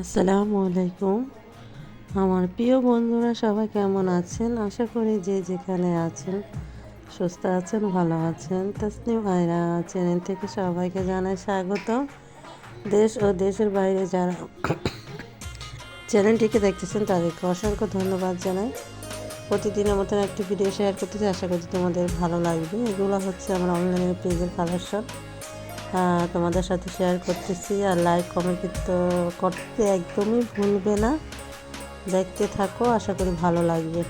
আসসালামু আলাইকুম। আমার প্রিয় বন্ধুরা, সবাই কেমন আছেন? আশা করি যে যেখানে আছেন, সুস্থ আছেন, ভালো আছেন। তসনিম আয়রা চ্যানেল থেকে সবাইকে জানাই স্বাগত। দেশ ও দেশের বাইরে যারা চ্যানেলটিকে দেখতেছেন, তাদেরকে অসংখ্য ধন্যবাদ জানাই। প্রতিদিনের মতন একটি ভিডিও শেয়ার করতেছি আশা করছি তোমাদের ভালো লাগবে। এগুলো হচ্ছে আমার অনলাইনের পেজের কালেকশন তোমাদের সাথে শেয়ার করতেছি আর লাইক কমেন্ট কিন্তু করতে একদমই ভুলবে না। দেখতে থাকো, আশা করি ভালো লাগবে।